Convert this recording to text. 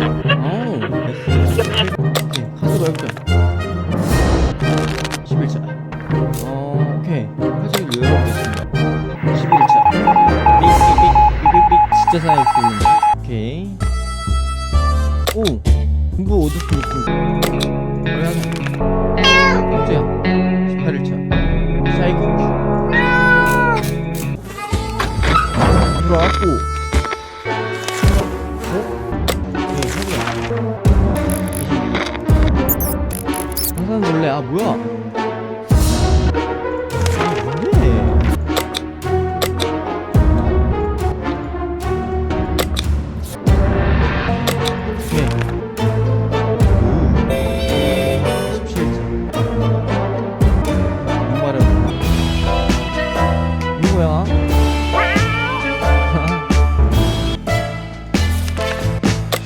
아우 오케이 카드로 역전 11차 어 오케이 카드를 열어보겠습니다 11차 삑삑삑삑삑삑 진짜 사야겠습니다 오케이 오 공부 높은 그래 하자 공주야 18일차 사이코 들어왔고 항상 놀래 아 뭐야